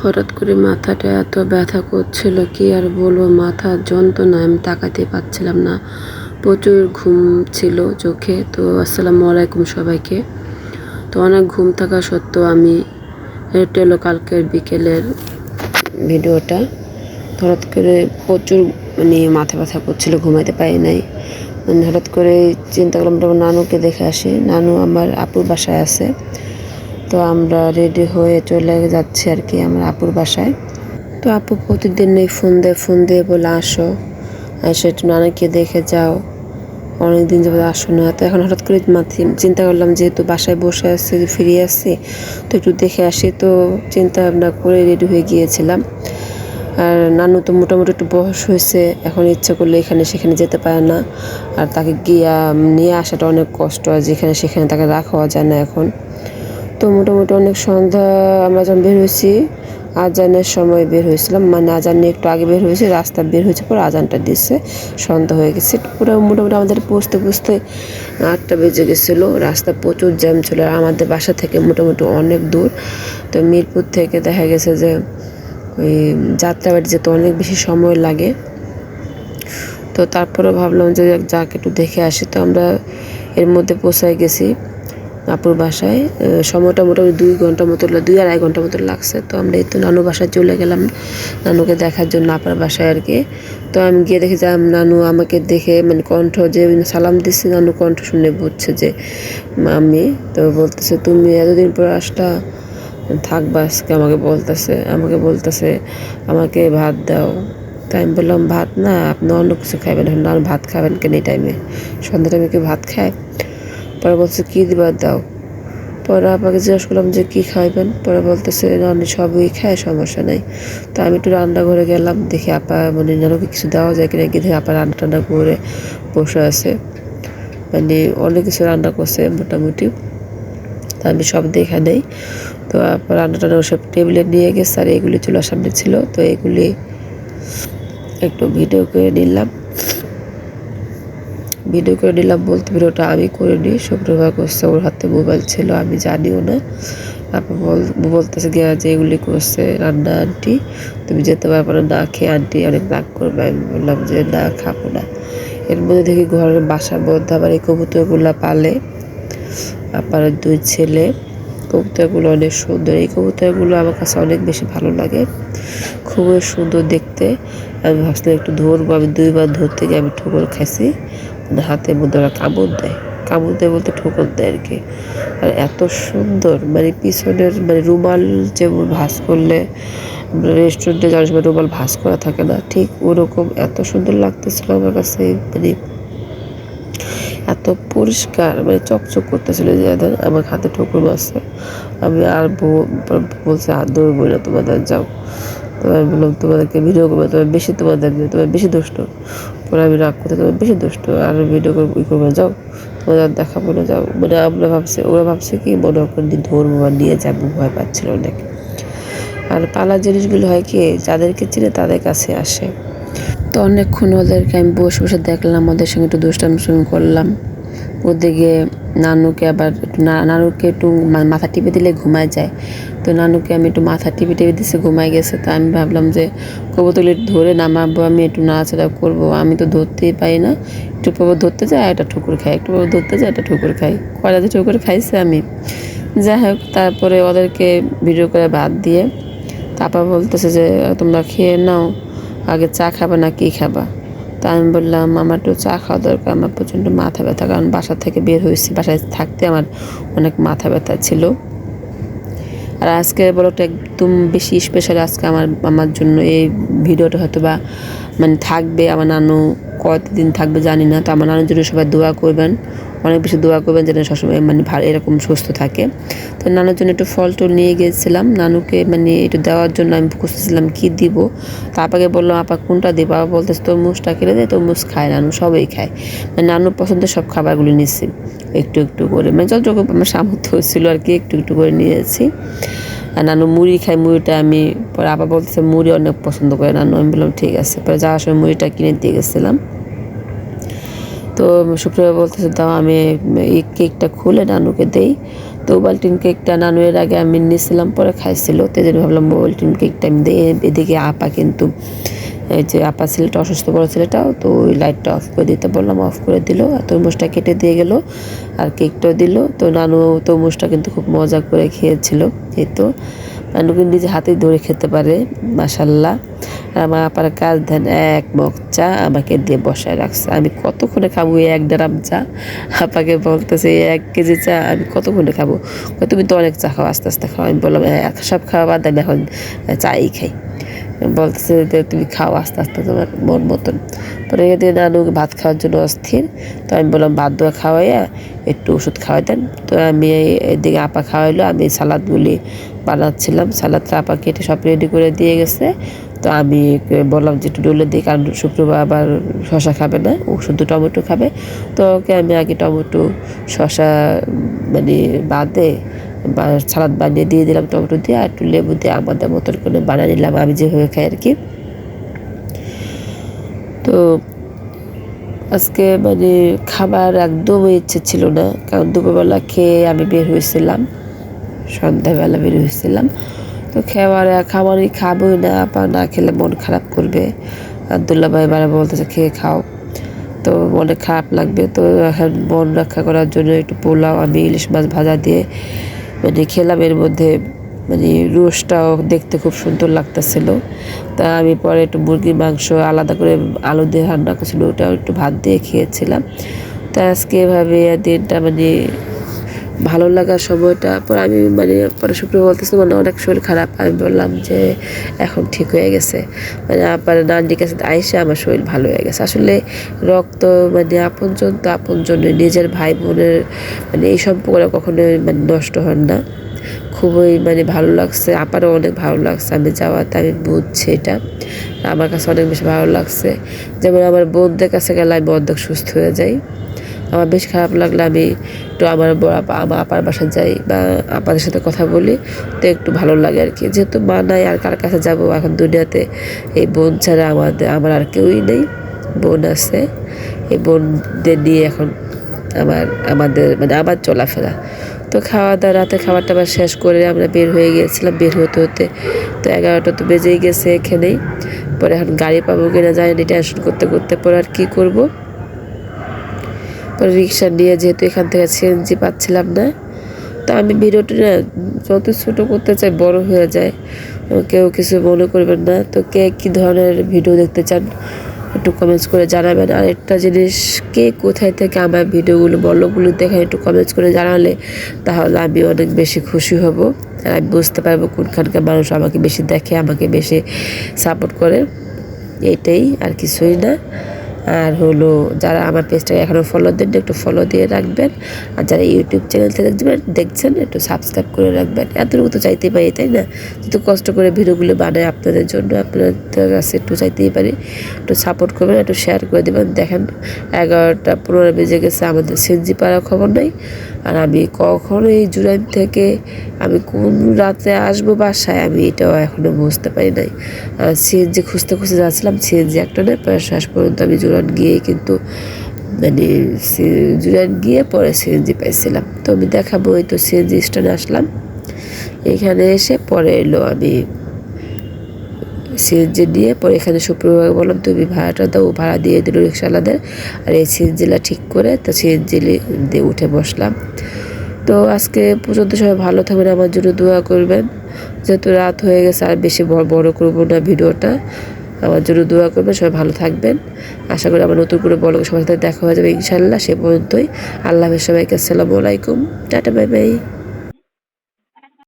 হঠাৎ করে মাথাটা এত ব্যথা করছিল, কি আর বলব, মাথা যন্ত্রণা আমি তাকাতে পারছিলাম না। প্রচুর ঘুম ছিল চোখে, তো আসসালামু আলাইকুম সবাইকে। তো অনেক ঘুম থাকা সত্ত্বেও আমি এটা কালকের বিকেলের ভিডিওটা হঠাৎ করে প্রচুর মানে মাথা ব্যথা করছিল, ঘুমাইতে পারি নাই। মানে হঠাৎ করে চিন্তা করলাম, নানুকে দেখে আসি। নানু আমার আপুর বাসায় আছে। তো আমরা রেডি হয়ে চলে যাচ্ছি আর কি আমার আপুর বাসায়। তো আপু প্রতিদিন এই ফোন দিয়ে ফোন দিয়ে বলে, আসো। এসে নানাকে দেখে, যাও। অনেকদিন যাবত আসো না। তো এখন হঠাৎ করে মাথি চিন্তা করলাম যেহেতু বাসায় বসে আসছে ফিরে আসছি তো একটু দেখে আসি। তো চিন্তা ভাবনা করে রেডি হয়ে গিয়েছিলাম। আর নানু তো মোটামুটি একটু বয়স হয়েছে, এখন ইচ্ছা করলে এখানে সেখানে যেতে পারে না। আর তাকে গিয়া নিয়ে আসাটা অনেক কষ্ট যেখানে সেখানে তাকে রাখাও যায় না এখন। তো মোটামুটি অনেক সন্ধ্যা আমরা যখন বের হয়েছি, আজানের সময় বের হয়েছিলাম। মানে আজান নিয়ে একটু আগে বের হয়েছে, রাস্তা বের হয়েছে, পরে আজানটা দিচ্ছে সন্ধ্যা হয়ে গেছে। পুরো মোটামুটি আমাদের পৌঁছতে পৌঁছতে আটটা বেজে গেছিল। রাস্তা প্রচুর জ্যাম ছিল, আর আমাদের বাসা থেকে মোটামুটি অনেক দূর। তো মিরপুর থেকে দেখা গেছে যে, ওই যাত্রাবাড়ি যেতে অনেক বেশি সময় লাগে। তো তারপরে ভাবলাম যে যাকে, একটু দেখে আসি। তো আমরা এর মধ্যে পৌঁছায় গেছি। আপুর বাসায় সময়টা মোটামুটি দুই ঘণ্টা মতো দুই আড়াই ঘণ্টা মতো লাগছে। তো আমরা এই তো নানু বাসায় চলে গেলাম। নানুকে দেখার জন্য আপার বাসায় আর কি। তো আমি গিয়ে দেখি যে নানু আমাকে দেখে মানে কণ্ঠ যে সালাম দিচ্ছি, নানু কণ্ঠ শুনে বুঝছে যে আমি তো বলতেছে, তুমি এতদিন পর আসটা থাকবা আজকে আমাকে বলতেছে আমাকে বলতেছে, আমাকে ভাত দাও। তাই আমি বললাম, ভাত না, আপনি অন্য কিছু খাবেন ভাত খাবেন কেন এই টাইমে সন্ধ্যা টাইমে কি ভাত খায়? পরে বলছে, কী দিবার দাও। পরে আপাকে জিজ্ঞেস করলাম যে, কী খাইবেন? পরে বলতেছে রান্না সবই খায়, সমস্যা নাই। তো আমি একটু রান্নাঘরে গেলাম, দেখি আপা মানে নানুকে কিছু দেওয়া যায় কিনা, গিয়ে দেখি আপা রান্না টান্না করে বসে আছে। মানে অনেক কিছু রান্না করছে মোটামুটি। তা আমি সব দেখা নেই। তো আপা রান্না টান্না সব টেবিলে নিয়ে গেছে, আর এগুলি চুলার সামনে ছিল। তো এগুলি একটু ভিডিও করে নিলাম। ভিডিও করে নিলাম বলতে ভিডিওটা আমি করে নিই শুক্রবার করছে ওর হাতে মোবাইল ছিল, আমি জানিও না। তারপর বল, বলতেছে গিয়া যে এগুলি করছে রান্না আন্টি, তুমি যেতে পারব না না খেয়ে আন্টি অনেক রাগ করবে। আমি বললাম যে না, খাব না। এর মধ্যে দেখি ঘরের বাসার মধ্যে আবার এই কবুতরগুলো পালে। আবার দুই ছেলে, কবুতরগুলো অনেক সুন্দর। এই কবুতরগুলো আমার কাছে অনেক বেশি ভালো লাগে। খুবই সুন্দর দেখতে। আমি ভাবছিলাম একটু ধরবো, আমি দুইবার ধরতে গিয়ে আমি ঠোকর খাইছি। মানে মধ্যে ওরা কামড় দেয়। কামড় দেয় বলতে ঠোকর দেয় আর কি আর এত সুন্দর মানে পিছনের মানে রুমাল যেমন ভাস করলে রেস্টুরেন্টে যাওয়ার সময় রুমাল ভাস করা থাকে না, ঠিক ওরকম এত সুন্দর লাগতেছিল আমার কাছে মানে এত পরিষ্কার মানে চকচক করতেছিল যে আমার হাতে ঠোকর মারছে। আমি আর বলছে আর দৌড়বো না তোমাদের, যাও। তোমার বললাম, তোমাদেরকে ভিডিও করব তোমার বেশি তোমাদের, তোমার বেশি দুষ্ট আমি রাগ করতে বেশি দুষ্ট, আর ভিডিও করে ই করব যাও। তোমাদের দেখা বলে যাও। মানে আমরা ভাবছি, ওরা ভাবছে কি, মনে করি ধরবো বা নিয়ে যাব, ভয় পাচ্ছিল অনেক। আর পালা জিনিসগুলো হয় কি, যাদেরকে চিনে তাদের কাছে আসে। তো অনেকক্ষণ ওদেরকে আমি বসে বসে দেখলাম, ওদের সঙ্গে একটু দুষ্টামি করলাম। ওদিকে নানুকে আবার নানুকে একটু মাথা টিপে দিলে ঘুমায় যায়। তো নানুকে আমি একটু মাথা টিপে টিপে দিচ্ছে ঘুমাই গেছে। তা আমি ভাবলাম যে কবুতলি ধরে নামাবো আমি, একটু নাড়াচাড়া করব। আমি তো ধরতেই পাই না। একটু পর ধরতে যাই একটা ঠুকুর খাই। একটু পর ধরতে যাই একটা ঠুকুর খাই। কয়টা যে ঠুকুর খাইছে আমি। যাই হোক, তারপরে ওদেরকে ভিডিও করে বাদ দিয়ে তারপর বলতেছে যে, তোমরা খেয়ে নাও, আগে চা খাবা না কী খাবা? তা আমি বললাম, আমার একটু চা খাওয়া দরকার, আমার প্রচণ্ড মাথা ব্যথা, কারণ বাসা থেকে বের হয়েছি, বাসায় থাকতে আমার অনেক মাথা ব্যথা ছিল। আর আজকে বলোটা একদম বেশি স্পেশাল আজকে আমার আমার জন্য এই ভিডিওটা হয়তো বা মানে থাকবে। আমার নানু কতদিন থাকবে জানি না। তো আমার নানুর জন্য সবাই দোয়া করবেন। অনেক বেশি দোয়া করবেন যেন সবসময় মানে ভালো এরকম সুস্থ থাকে। তো নানুর জন্য একটু ফল টল নিয়ে গিয়েছিলাম নানুকে মানে একটু দেওয়ার জন্য আমি খুঁজতেছিলাম, কী দিব? তারপরে বললাম আপা, কোনটা দিব? বাবা বলতেছে, তরমুজটা কিনে দেয় তোর তরমুজ খায় নানু, সবাই খায়। মানে নানুর পছন্দের সব খাবারগুলো নিয়েছি, একটু একটু করে। মানে যতটুকু আমার সামর্থ্য ছিল আর কি, একটু একটু করে নিয়েছি। আর নানু মুড়ি খায়, মুড়িটা আমি পরে আবার বলতেছে, মুড়ি অনেক পছন্দ করে নানু। আমি বললাম, ঠিক আছে। পরে যাওয়ার সময় মুড়িটা কিনে দিয়ে গেছিলাম। তো শুক্রবার বলতেছে, দাও, আমি, এই কেকটা খুলে নানুকে দেই। তো ওভালটিন কেকটা নানু এর আগে আমি নিয়েছিলাম পরে খাইছিল। তো জন্য ভাবলাম ওভালটিন কেকটা আমি দিই এদিকে আপা কিন্তু, এই যে আপা ছেলেটা, অসুস্থ বড় ছেলেটাও, তো ওই লাইটটা অফ করে দিতে বললাম, অফ করে দিল। আর তরমুজটা কেটে দিয়ে গেল, আর কেকটাও দিল। তো নানু তরমুজটা কিন্তু খুব মজা করে খেয়েছিল, এই নানু নিজে হাতেই ধরে খেতে পারে মাসাল্লাহ আমার আপার কাজ দেন এক মগ চা আমাকে দিয়ে বসায় রাখছে। আমি কতক্ষণে খাব এই এক ড্রাম চা? আপাকে বলতেছে এক কেজি চা আমি কতক্ষণে খাব? তুমি তো অনেক চা খাও আস্তে আস্তে খাও। আমি বললাম "হ্যাঁ, সব খাওয়া বাদ আমি এখন চাই খাই। বলতেছে যে তুমি খাও আস্তে আস্তে তোমার মন মতন। পরে এদিকে নানু ভাত খাওয়ার জন্য অস্থির। তো আমি বললাম ভাত দেওয়া খাওয়াইয়া একটু ওষুধ খাওয়াই দেন। তো আমি এদিকে আপা খাওয়াইলো আমি সালাদগুলি বানাচ্ছিলাম। সালাদটা আপা কেটে সব রেডি করে দিয়ে গেছে। তো আমি বললাম যে একটু ডলে দিই, কারণ শুক্রবার আবার শশা খাবে না, ও শুধু টমেটো খাবে। তো ওকে আমি আগে টমেটো শশা মানে বাদে বা, সালাদ বানিয়ে দিয়ে দিলাম টমেটো দিয়ে, আর একটু লেবু দিয়ে আমাদের মতন করে বানিয়ে নিলাম আমি যেভাবে খাই আর কি। তো আজকে মানে খাবার একদমই ইচ্ছে ছিল না, কারণ দুপুরবেলা খেয়ে আমি বের হয়েছিলাম। সন্ধ্যাবেলা বের হয়েছিলাম। তো খাবার খাবারই খাবোই না বা না খেলে মন খারাপ করবে। আবদুল্লাহ ভাই বারে বলতেছে, খেয়ে খাও। তো মনে খারাপ লাগবে। তো এখন মন রক্ষা করার জন্য একটু পোলাও, আমি ইলিশ মাছ ভাজা দিয়ে মানে খেলাম এর মধ্যে মানে রোস্টটাও দেখতে খুব সুন্দর লাগতেছিল। তা আমি পরে একটু মুরগির মাংস আলাদা করে আলু দিয়ে রান্না করছিল, ওটাও একটু ভাত দিয়ে খেয়েছিলাম। তা আজকে এভাবে দিনটা মানে ভালো লাগার সময়টা, পর আমি মানে পরে শুক্রবার বলতেছি মানে অনেক শরীর খারাপ। আমি বললাম যে, এখন ঠিক হয়ে গেছে। মানে আবার নান্ডির কাছে আইসে আমার শরীর ভালো হয়ে গেছে। আসলে রক্ত মানে আপনজন তো আপনজন নিজের ভাই বোনের মানে এই সম্পর্কটা কখনোই মানে নষ্ট হন না। খুবই মানে ভালো লাগছে, আপারও অনেক ভালো লাগছে আমি যাওয়াতে, আমি বুঝছি এটা। আমার কাছে অনেক বেশি ভালো লাগছে। যেমন আমার বোনদের কাছে গেলে আমি অর্ধেক সুস্থ হয়ে যাই। আমার বেশ খারাপ লাগলে আমি একটু আমার আমার আপার বাসায় যাই বা আপাদের সাথে কথা বলি। তো একটু ভালো লাগে আর কি। যেহেতু মা নাই, আর কার কাছে যাব? এখন দুনিয়াতে এই বোন ছাড়া আমাদের, আমার আর কেউই নেই। বোন আছে। এই বোনদের নিয়ে এখন আমার, আমাদের মানে আমার চলাফেরা। তো খাওয়া দাওয়া রাতে খাবার টাবার শেষ করে আমরা বের হয়ে গিয়েছিলাম। বের হতে হতে তো এগারোটা তো বেজেই গেছে এখানেই। পরে এখন গাড়ি পাবো কিনা যায়নি টেনশন করতে করতে পরে আর কী করব? রিক্সা নিয়ে যেহেতু এখান থেকে সিএনজি পাচ্ছিলাম না, তো আমি ভিডিওটা না যত ছোটো করতে চাই বড় হয়ে যায়। কেউ কিছু মনে করবেন না। তো কে কী ধরনের ভিডিও দেখতে চান একটু কমেন্টস করে জানাবেন। আর একটা জিনিস, কে কোথায় থেকে আমার ভিডিওগুলো, বলগুলো দেখে একটু কমেন্টস করে জানালে তাহলে আমি অনেক বেশি খুশি হব। আর আমি বুঝতে পারব কোনখানকার মানুষ আমাকে বেশি দেখে, আমাকে বেশি সাপোর্ট করে। এটাই আর কিছুই না। আর হলো যারা আমার পেজটাকে এখনও ফলো দেন একটু ফলো দিয়ে রাখবেন। আর যারা ইউটিউব চ্যানেল থেকে দেখবেন, দেখছেন, একটু সাবস্ক্রাইব করে রাখবেন। এতটুকু তো চাইতেই পারি, তাই না? যেহেতু কষ্ট করে ভিডিওগুলো বানায় আপনাদের জন্য, আপনাদের কাছে একটু চাইতেই পারি। একটু সাপোর্ট করবেন, একটু শেয়ার করে দেবেন। দেখেন, এগারোটা পনেরো বেজে গেছে, আমাদের সেনজি পাড়া খবর নেই। আর আমি কখনো এই জুরাইম থেকে আমি কোন রাতে আসব বাসায়, আমি এটাও এখনও বুঝতে পারি নাই। সিএনজি খুঁজতে খুঁজতে যাচ্ছিলাম, সিএনজি একটা নয় পরে শেষ পর্যন্ত আমি জুরান গিয়ে কিন্তু মানে জুরান গিয়ে পরে সিএনজি পাইছিলাম। তো আমি দেখাবো, ওই তো সিএনজি স্ট্যান্ডে আসলাম। এখানে এসে পরে এলো আমি সিএনজি নিয়ে পরে এখানে সুপ্রভাবে বললাম, তুমি ভাড়াটা দাও, ভাড়া দিয়ে দিল রিক্সাওয়ালাদের আর এই সিএনজিলা ঠিক করে তো সিএনজি দিয়ে উঠে বসলাম। তো আজকে পর্যন্ত সবাই ভালো থাকবেন, আমার জন্য দোয়া করবেন। যেহেতু রাত হয়ে গেছে, আর বেশি বড় করব না ভিডিওটা। আমার জন্য দোয়া করবেন, সবাই ভালো থাকবেন। আশা করি আমার নতুন করে বড় সবার সাথে দেখা হয়ে যাবে ইনশাল্লাহ সে পর্যন্তই। আল্লাহ সবাইকে, আসসালামু আলাইকুম। Tata, bye bye.